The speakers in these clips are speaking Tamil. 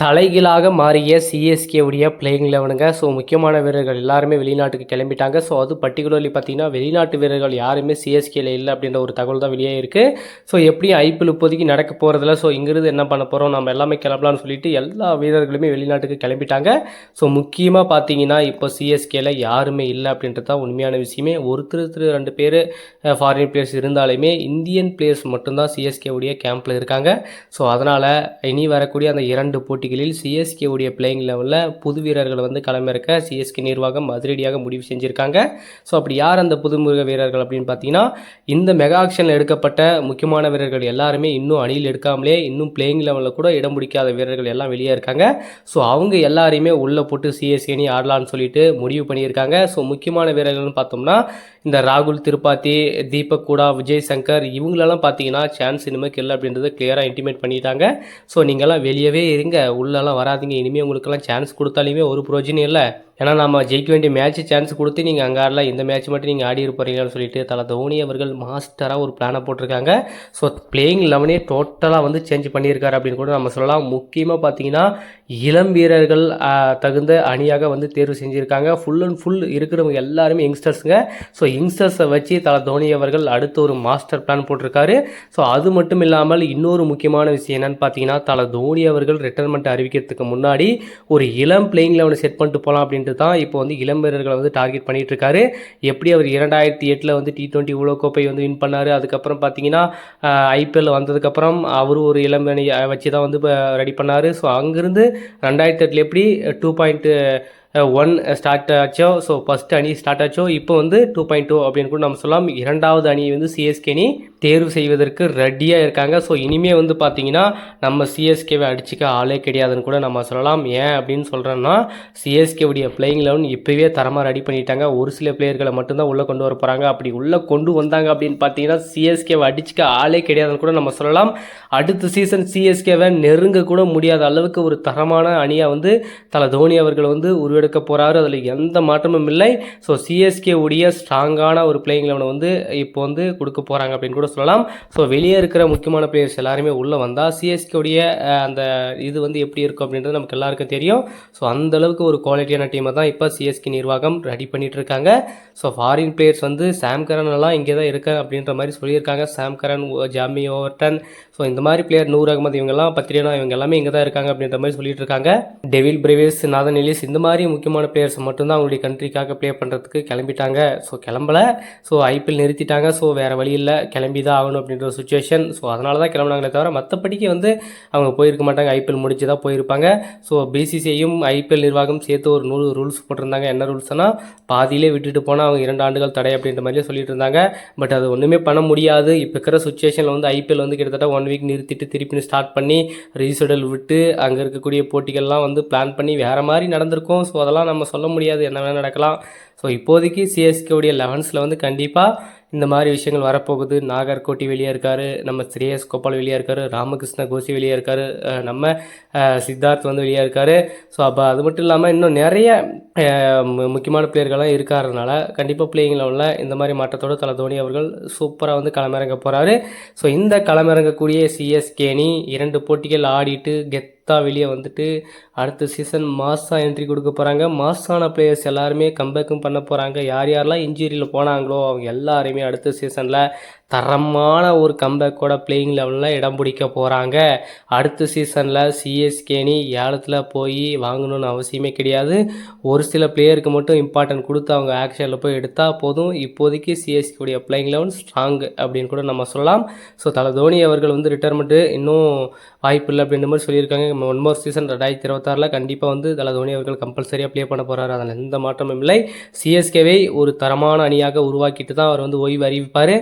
தலைகீழாக மாறிய சிஎஸ்கே உடைய பிளேயிங் லெவனுங்க ஸோ முக்கியமான வீரர்கள் எல்லாருமே வெளிநாட்டுக்கு கிளம்பிட்டாங்க. ஸோ அது பர்டிகுலர்லி பார்த்தீங்கன்னா வெளிநாட்டு வீரர்கள் யாருமே சிஎஸ்கேல இல்லை அப்படின்ற ஒரு தகவல் தான் வெளியே இருக்குது ஸோ எப்படியும் ஐபிஎல் இப்போதைக்கு நடக்க போகிறதில்ல ஸோ இங்கிருந்து என்ன பண்ண போகிறோம் நம்ம எல்லாமே கிளம்பலாம்னு சொல்லிட்டு எல்லா வீரர்களுமே வெளிநாட்டுக்கு கிளம்பிட்டாங்க. ஸோ முக்கியமாக பார்த்தீங்கன்னா இப்போ சிஎஸ்கேல யாருமே இல்லை அப்படின்றது தான் உண்மையான விஷயமே. ஒருத்தர் திரு ரெண்டு பேர் ஃபாரின் பிளேயர்ஸ் இருந்தாலுமே இந்தியன் பிளேயர்ஸ் மட்டும்தான் சிஎஸ்கே உடைய கேம்பில் இருக்காங்க. ஸோ அதனால் இனி வரக்கூடிய அந்த இரண்டு போட்டி போட்டிகளில் சிஎஸ்கே உடைய பிளேயிங் லெவலில் புது வீரர்களை வந்து களமிறக்க சிஎஸ்கே நிர்வாகம் அதிரடியாக முடிவு செஞ்சுருக்காங்க. ஸோ அப்படி யார் அந்த புதுமுக வீரர்கள் அப்படின்னு பார்த்தீங்கன்னா இந்த மெகா ஆக்ஷனில் எடுக்கப்பட்ட முக்கியமான வீரர்கள் எல்லாருமே இன்னும் அணியில் எடுக்காமலே இன்னும் பிளேயிங் லெவலில் கூட இடம் பிடிக்காத வீரர்கள் எல்லாம் வெளியே இருக்காங்க. ஸோ அவங்க எல்லாரையுமே உள்ளே போட்டு சிஎஸ்கே அணி ஆடலான்னு சொல்லிட்டு முடிவு பண்ணியிருக்காங்க. ஸோ முக்கியமான வீரர்கள்னு பார்த்தோம்னா இந்த ராகுல் திருப்பாத்தி தீபக் கூடா விஜய் சங்கர் இவங்களெல்லாம் பார்த்தீங்கன்னா சான்ஸ் இனிமேல் இல்லை அப்படின்றத கிளியராக இன்டிமேட் பண்ணிட்டாங்க. ஸோ நீங்கள்லாம் வெளியவே இருங்க. உள்ளெல்லாம் வராதீங்க. இனிமேல் உங்களுக்கெல்லாம் சான்ஸ் கொடுத்தாலுமே ஒரு பிரயோஜனம் இல்லை. ஏன்னா நம்ம ஜெயிக்க வேண்டிய மேட்ச் சான்ஸ் கொடுத்து நீங்கள் அங்கே ஆடல இந்த மேட்ச் மட்டும் நீங்கள் ஆடி இருப்பீங்கன்னு சொல்லிட்டு தலை தோனி அவர்கள் மாஸ்டராக ஒரு பிளானை போட்டிருக்காங்க. ஸோ பிளேயிங் லெவனே டோட்டலாக வந்து சேஞ்ச் பண்ணியிருக்காரு அப்படின்னு கூட நம்ம சொல்லலாம். முக்கியமாக பார்த்தீங்கன்னா இளம் வீரர்கள் தகுந்த அணியாக வந்து தேர்வு செஞ்சுருக்காங்க. ஃபுல் அண்ட் ஃபுல் இருக்கிறவங்க எல்லாருமே யங்ஸ்டர்ஸுங்க ஸோ யங்ஸ்டர்ஸை வச்சு தலை தோனி அவர்கள் அடுத்த ஒரு மாஸ்டர் பிளான் போட்டிருக்காரு. ஸோ அது மட்டும் இல்லாமல் இன்னொரு முக்கியமான விஷயம் என்னென்னு பார்த்தீங்கன்னா தலை தோனி அவர்கள் ரிட்டைர்மெண்ட் அறிவிக்கிறதுக்கு முன்னாடி ஒரு இளம் பிளேயிங் லெவனை செட் பண்ணிட்டு போகலாம் அப்படின்ட்டு தான் இப்போ வந்து இளம் வீரர்களை வந்து டார்கெட் பண்ணிட்டு இருக்காரு எப்படி அவர் இரண்டாயிரத்தி எட்டில் வந்து டி டுவெண்ட்டி உலக கோப்பை வந்து வின் பண்ணார்? அதுக்கப்புறம் பார்த்தீங்கன்னா ஐபிஎல் வந்ததுக்கப்புறம் அவரும் ஒரு இளம் வச்சு தான் வந்து ரெடி பண்ணார். ஸோ அங்கேருந்து ரெண்டாயிரத்தி எட்டில் எப்படி டூ பாயிண்ட்டு ஒன் ஸ்டார்ட் ஆச்சோ? ஸோ ஃபஸ்ட் அணி ஸ்டார்ட் ஆச்சோ? இப்போ வந்து டூ பாயிண்ட் டூ அப்படின்னு கூட நம்ம சொல்லலாம். இரண்டாவது அணி வந்து சிஎஸ்கே அணி. தேர்வு செய்வதற்கு ரெடியாக இருக்காங்க. ஸோ இனிமே வந்து பார்த்தீங்கன்னா நம்ம சிஎஸ்கேவை அடிச்சுக்க ஆளே கிடையாதுன்னு கூட நம்ம சொல்லலாம். ஏன் அப்படின்னு சொல்கிறோன்னா சிஎஸ்கேவுடைய பிளேயிங் லெவன் இப்போவே தரமாக ரெடி பண்ணிட்டாங்க. ஒரு சில பிளேயர்களை மட்டும்தான் உள்ளே கொண்டு வர போகிறாங்க அப்படி உள்ளே கொண்டு வந்தாங்க அப்படின்னு பார்த்தீங்கன்னா சிஎஸ்கேவை அடிச்சுக்க ஆளே கிடையாதுன்னு கூட நம்ம சொல்லலாம். அடுத்த சீசன் சிஎஸ்கேவை நெருங்க கூட முடியாத அளவுக்கு ஒரு தரமான அணியாக வந்து தலை தோனி அவர்கள் வந்து உருவெடுக்க போகிறாரு அதில் எந்த மாற்றமும் இல்லை. ஸோ சிஎஸ்கே உடைய ஸ்ட்ராங்கான ஒரு பிளேயிங் லெவனை வந்து இப்போ வந்து கொடுக்க போகிறாங்க அப்படின்னு கூட சொல்லலாம். ஸோ வெளியே இருக்கிற முக்கியமான பிளேயர்ஸ் எல்லாருமே உள்ளே வந்தால் சிஎஸ்கே உடைய அந்த இது வந்து எப்படி இருக்கும் அப்படின்றது நமக்கு எல்லாருக்கும் தெரியும். ஸோ அந்த அளவுக்கு ஒரு குவாலிட்டியான டீமை தான் இப்போ சிஎஸ்கே நிர்வாகம் ரெடி பண்ணிட்டு இருக்காங்க. ஸோ ஃபாரின் பிளேயர்ஸ் வந்து சாம் கரன் எல்லாம் இங்கே தான் இருக்க அப்படின்ற மாதிரி சொல்லியிருக்காங்க. சாம் கரன் ஓ- ஜாமி ஓவர்டன் ஸோ இந்த மாதிரி பிளேயர் நூர் அகமது இவங்கெல்லாம் பத்திரினா இவங்க எல்லாமே இங்கே தான் இருக்காங்க அப்படின்ற மாதிரி சொல்லிட்டு இருக்காங்க. டெவில் பிரேவேஸ் நாதன் எலிஸ் இந்த மாதிரி முக்கியமான பிளேயர்ஸ் மட்டும்தான் அவங்களுடைய கண்ட்ரிக்காக ப்ளே பண்ணுறதுக்கு கிளம்பிட்டாங்க. ஸோ கிளம்பல. ஸோ ஐபிஎல் நிறுத்திட்டாங்க. ஸோ வேறு வழி இல்லை. கிளம்பி தான் ஆகணும் அப்படின்ற சுச்சுவேஷன் ஸோ அதனால தான் கிளம்புனாங்களே தவிர மற்றபடிக்கு வந்து அவங்க போயிருக்க மாட்டாங்க. ஐபிஎல் முடிச்சு தான் போயிருப்பாங்க. ஸோ பிசிசிஐயும் ஐபிஎல் நிர்வாகம் சேர்த்து ஒரு நூறு ரூல்ஸ் போட்டிருந்தாங்க. என்ன ரூல்ஸ்னால் பாதியிலே விட்டுட்டு போனால் அவங்க இரண்டு ஆண்டுகள் தடை அப்படின்ற மாதிரியே சொல்லிட்டு இருந்தாங்க. பட் அது ஒன்றுமே பண்ண முடியாது. இப்போ இருக்கிற சுச்சுவேஷனில் வந்து ஐபிஎல் வந்து கிட்டத்தட்ட ஒன் வீக் நிறுத்திட்டு திருப்பி ஸ்டார்ட் பண்ணி ரீசெடல் விட்டு அங்கே இருக்கக்கூடிய போட்டிகள்லாம் வந்து பிளான் பண்ணி வேறு மாதிரி நடந்திருக்கும். ஸோ அதெல்லாம் நம்ம சொல்ல முடியாது. என்ன வேணால் நடக்கலாம். ஸோ இப்போதைக்கு சிஎஸ்கேவுடைய லெவன்ஸில் வந்து கண்டிப்பாக இந்த மாதிரி விஷயங்கள் வரப்போகுது. நாகர்கோட்டி வெளியே இருக்காரு. நம்ம ஸ்ரேயஸ் கோபால் வெளியே இருக்காரு. ராமகிருஷ்ண கோஷி வெளியே இருக்காரு. நம்ம சித்தார்த் வந்து வெளியே இருக்காரு. ஸோ அப்போ அது மட்டும் இல்லாமல் இன்னும் நிறைய மு- முக்கியமான பிளேயர்கள்லாம் இருக்காருனால கண்டிப்பாக பிளேயிங்கில் உள்ள இந்த மாதிரி மாற்றத்தோடு தலை தோனி அவர்கள் சூப்பராக வந்து களமிறங்க போகிறாரு ஸோ இந்த களமிறங்கக்கூடிய சிஎஸ்கேணி இரண்டு போட்டிகள் ஆடிட்டு தான் வெளியே வந்துட்டு அடுத்த சீசன் மாஸாக என்ட்ரி கொடுக்க போகிறாங்க மாஸான பிளேயர்ஸ் எல்லாருமே கம்பேக்கும் பண்ண போகிறாங்க யார் யாரெல்லாம் இன்ஜுரியில் போனாங்களோ அவங்க எல்லாருமே அடுத்த சீசனில் தரமான ஒரு கம்பேக்கோட பிளேயிங் லெவலில் இடம் பிடிக்க போகிறாங்க அடுத்த சீசனில் சிஎஸ்கேனி ஏலத்தில் போய் வாங்கணும்னு அவசியமே கிடையாது. ஒரு சில பிளேயருக்கு மட்டும் இம்பார்ட்டன்ட் கொடுத்து அவங்க ஆக்ஷனில் போய் எடுத்தால் போதும். இப்போதைக்கு சிஎஸ்கேடைய பிளேயிங் லெவல் ஸ்ட்ராங் அப்படின்னு கூட நம்ம சொல்லலாம். ஸோ தலை தோனி அவர்கள் வந்து ரிட்டைர்மெண்ட்டு இன்னும் வாய்ப்பு இல்லை அப்படின்ற மாதிரி சொல்லியிருக்காங்க. ஒன் மோர் சீசன் ரெண்டாயிரத்தி இருபத்தாறில் கண்டிப்பாக வந்து தல தோனி அவர்கள் கம்பல்சரியாக ப்ளே பண்ண போகிறாரு அதில் எந்த மாற்றமும் இல்லை. சிஎஸ்கேவை ஒரு தரமான அணியாக உருவாக்கிட்டு தான் அவர் வந்து ஓய்வு அறிவிப்பார்.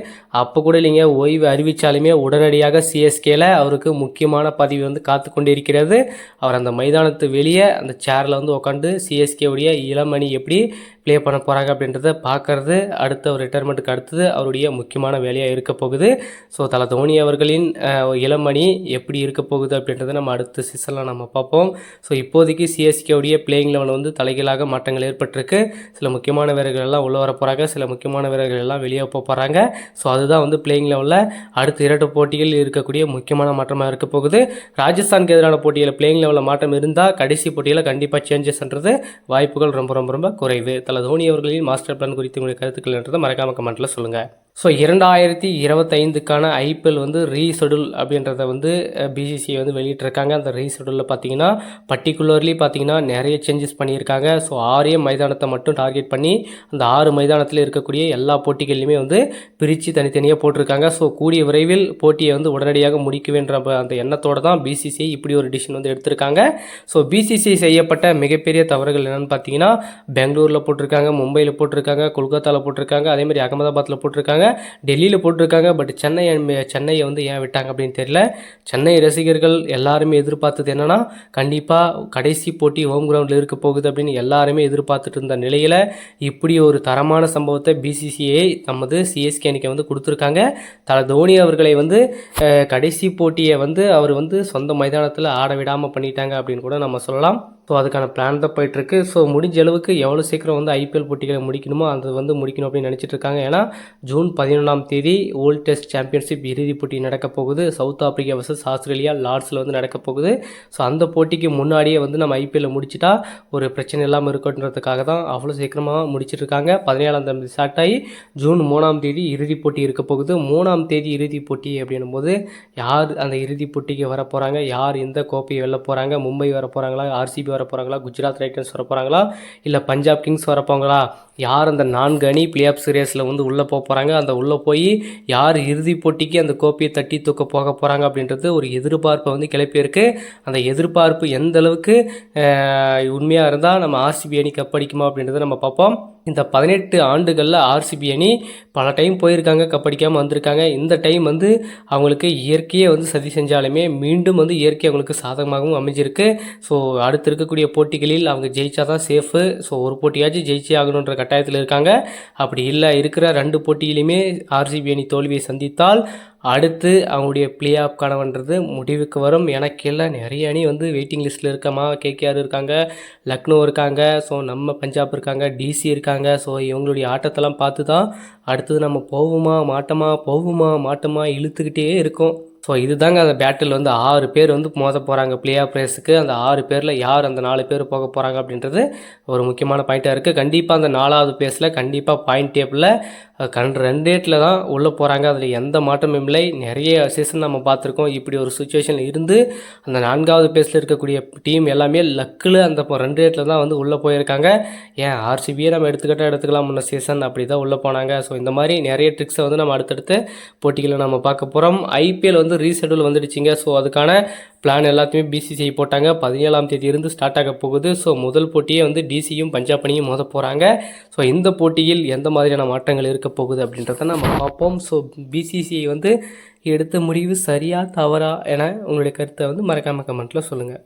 அப்போ கூட இல்லைங்க ஓய்வு அறிவித்தாலுமே உடனடியாக சிஎஸ்கேல அவருக்கு முக்கியமான பதவி வந்து காத்து கொண்டிருக்கிறது. அவர் அந்த மைதானத்து வெளியே அந்த சேரில் வந்து உட்காந்து சிஎஸ்கேவுடைய இளமணி எப்படி ப்ளே பண்ண போகிறாங்க அப்படின்றத பார்க்கறது அடுத்த ஒரு ரிட்டைர்மெண்ட்டுக்கு அடுத்தது அவருடைய முக்கியமான வேலையாக இருக்க போகுது. ஸோ தலை தோனி அவர்களின் இளமணி எப்படி இருக்க போகுது அப்படின்றத நம்ம அடுத்த எல்லாம் நம்ம பார்ப்போம். ஸோ இப்போதைக்கு சிஎஸ்கேவுடைய பிளேயிங் லெவன் வந்து தலைகீழாக மாற்றங்கள் ஏற்பட்டிருக்கு. சில முக்கியமான வீரர்கள் எல்லாம் உள்ளே வர போகிறாங்க சில முக்கியமான வீரர்கள் எல்லாம் வெளியே போக போகிறாங்க ஸோ அதுதான் வந்து வந்து பிளேயிங் லெவலில் அடுத்த இரண்டு போட்டிகள் இருக்கக்கூடிய முக்கியமான மாற்றமாக இருக்க போகுது. ராஜஸ்தானுக்கு எதிரான போட்டியில் பிளேயிங் லெவலில் மாற்றம் இருந்தால் கடைசி போட்டியில் கண்டிப்பாக சேஞ்சஸ்ன்றது வாய்ப்புகள் ரொம்ப ரொம்ப ரொம்ப குறைவு. தல தோனி அவர்களின் மாஸ்டர் பிளான் குறித்து உங்களுடைய கருத்துக்கள் என்றதை மறக்காம கமெண்ட்டில் சொல்லுங்கள் ஸோ இரண்டாயிரத்தி இருபத்தைந்துக்கான ஐபிஎல் வந்து ரீஷெடியூல் அப்படின்றத வந்து பிசிசிஐ வந்து வெளியிட்டிருக்காங்க. அந்த ரீஷெடியூலில் பார்த்தீங்கன்னா பர்டிகுலர்லி பார்த்தீங்கன்னா நிறைய சேஞ்சஸ் பண்ணியிருக்காங்க. ஸோ ஆறே மைதானத்தை மட்டும் டார்கெட் பண்ணி அந்த ஆறு மைதானத்தில் இருக்கக்கூடிய எல்லா போட்டிகள்லையுமே வந்து பிரித்து தனித்தனியாக போட்டிருக்காங்க. ஸோ கூடிய விரைவில் போட்டியை வந்து உடனடியாக முடிக்குவேன்ற அந்த எண்ணத்தோடு தான் பிசிசிஐ இப்படி ஒரு டிசிஷன் வந்து எடுத்திருக்காங்க. ஸோ பிசிசிஐ செய்யப்பட்ட மிகப்பெரிய தவறுகள் என்னென்னு பார்த்தீங்கன்னா பெங்களூரில் போட்டிருக்காங்க மும்பையில் போட்டிருக்காங்க கொல்கத்தாவில் போட்டிருக்காங்க அதே மாதிரி அகமதாபாத்தில் போட்டிருக்காங்க. டெல்லியில் போட்டிருக்காங்க. பட் சென்னை சென்னையை வந்து ஏன் விட்டாங்க அப்படின்னு தெரியல. சென்னை ரசிகர்கள் எல்லாருமே எதிர்பார்த்தது என்னென்னா கண்டிப்பாக கடைசி போட்டி ஹோம் கிரவுண்டில் இருக்க போகுது அப்படின்னு எல்லாருமே எதிர்பார்த்துட்டு இருந்த நிலையில் இப்படி ஒரு தரமான சம்பவத்தை பிசிசிஐ நமது சிஎஸ்கே அணிக்கு வந்து கொடுத்துருக்காங்க. தல தோனி அவர்களை வந்து கடைசி போட்டியை வந்து அவர் வந்து சொந்த மைதானத்தில் ஆட விடாமல் பண்ணிட்டாங்க அப்படின்னு கூட நம்ம சொல்லலாம். ஸோ அதுக்கான பிளான் தான் போயிட்டுருக்கு. ஸோ முடிஞ்ச அளவுக்கு எவ்வளோ சீக்கிரம் வந்து ஐபிஎல் போட்டிகளை முடிக்கணுமோ அது வந்து முடிக்கணும் அப்படின்னு நினச்சிட்டு இருக்காங்க. ஏன்னா ஜூன் பதினொன்றாம் தேதி வேர்ல்ட் டெஸ்ட் சாம்பியன்ஷிப் இறுதிப் போட்டி நடக்க போகுது. சவுத் ஆப்பிரிக்கா வர்சஸ் ஆஸ்திரேலியா லார்ட்ஸில் வந்து நடக்க போகுது. ஸோ அந்த போட்டிக்கு முன்னாடியே வந்து நம்ம ஐபிஎல்ல முடிச்சிட்டா ஒரு பிரச்சனை இல்லாமல் இருக்குன்றதுக்காக தான் அவ்வளோ சீக்கிரமாக முடிச்சிட்டு இருக்காங்க. பதினேழாம் தேதி ஸ்டார்ட் ஆகி ஜூன் மூணாம் தேதி இறுதிப் போட்டி இருக்க போகுது. மூணாம் தேதி இறுதிப் போட்டி அப்படின்னும் போது யார் அந்த இறுதிப் போட்டிக்கு வர போகிறாங்க யார் எந்த கோப்பையை வெல்ல போகிறாங்க மும்பை வர போகிறாங்களா ஆர்சிபி வர போகிறாங்களா குஜராத் ரைட்டர்ஸ் வர போகிறாங்களா இல்லை பஞ்சாப் கிங்ஸ் வரப்போங்களா யார் அந்த நான்கு அணி பிளே ஆஃப் சீரியஸில் வந்து உள்ளே போக போகிறாங்க அந்த உள்ளே போய் யார் இறுதிப் போட்டிக்கு அந்த கோப்பையை தட்டி தூக்க போக போகிறாங்க அப்படின்றது ஒரு எதிர்பார்ப்பை வந்து கிளப்பியிருக்கு அந்த எதிர்பார்ப்பு எந்த அளவுக்கு உண்மையாக இருந்தால் நம்ம ஆர்சிபி அணி கப்படிக்குமா அப்படின்றத நம்ம பார்ப்போம். இந்த பதினெட்டு ஆண்டுகளில் ஆர்சிபி அணி பல டைம் போயிருக்காங்க கப்படிக்காமல் வந்திருக்காங்க. இந்த டைம் வந்து அவங்களுக்கு இயற்கையை வந்து சதி செஞ்சாலுமே மீண்டும் வந்து இயற்கை அவங்களுக்கு சாதகமாகவும் அமைஞ்சிருக்கு. ஸோ அடுத்து இருக்கக்கூடிய போட்டிகளில் அவங்க ஜெயிச்சா தான் சேஃபு ஸோ ஒரு போட்டியாச்சும் ஜெயிச்சே ஆகணுன்ற கட்டாயத்தில் இருக்காங்க. அப்படி இல்லை இருக்கிற ரெண்டு போட்டியிலையுமே ஆர்சிபி அணி தோல்வியை சந்தித்தால் அடுத்து அவங்களுடைய பிளே ஆஃப் கனவுன்றது முடிவுக்கு வரும். எனக்கு நிறைய அணி வந்து வெயிட்டிங் லிஸ்ட்டில் இருக்கமா கேகேஆர் இருக்காங்க லக்னோ இருக்காங்க ஸோ நம்ம பஞ்சாப் இருக்காங்க டிசி இருக்காங்க ஸோ இவங்களுடைய ஆட்டத்தெல்லாம் பார்த்து தான் அடுத்தது நம்ம போவோமா மாட்டோமா போவோமா மாட்டோமா இழுத்துக்கிட்டே இருக்கோம். ஸோ இதுதாங்க அந்த பேட்டில் வந்து ஆறு பேர் வந்து மோத போகிறாங்க பிளே ஆஃப் ரேஸுக்கு அந்த ஆறு பேரில் யார் அந்த நாலு பேர் போக போகிறாங்க அப்படின்றது ஒரு முக்கியமான பாயிண்ட்டாக இருக்குது கண்டிப்பாக அந்த நாலாவது பிளேஸில் கண்டிப்பாக பாயிண்ட் டேபிளில் கண் ரெண்டேட்டில் தான் உள்ளே போகிறாங்க அதில் எந்த மாற்றமும் இல்லை. நிறைய சீசன் நம்ம பார்த்துருக்கோம். இப்படி ஒரு சுச்சுவேஷனில் இருந்து அந்த நான்காவது பேஸில் இருக்கக்கூடிய டீம் எல்லாமே லக்கில் அந்த ரெண்டு ரேட்டில் தான் வந்து உள்ளே போயிருக்காங்க. ஏன்? ஆர்சிபியை நம்ம எடுத்துக்கிட்டால் எடுத்துக்கலாம். முன்ன சீசன் அப்படி தான் உள்ளே போனாங்க. ஸோ இந்த மாதிரி நிறைய ட்ரிக்ஸை வந்து நம்ம அடுத்தடுத்து போட்டிகளை நம்ம பார்க்க போகிறோம் ஐபிஎல் வந்து ரீஷெடியூல் வந்துடுச்சிங்க. ஸோ அதுக்கான பிளான் எல்லாத்தையுமே பிசிசிஐ போட்டாங்க. பதினேழாம் தேதி இருந்து ஸ்டார்ட் ஆக போகுது. ஸோ முதல் போட்டியே வந்து டிசியும் பஞ்சாப் அணியும் மோத போகிறாங்க ஸோ இந்த போட்டியில் எந்த மாதிரியான மாற்றங்கள் இருக்க போகுது அப்படின்றத நம்ம பார்ப்போம். ஸோ பிசிசிஐ வந்து எடுத்த முடிவு சரியா தவறா என உங்களுடைய கருத்தை வந்து மறக்காம கமெண்ட்டில் சொல்லுங்கள்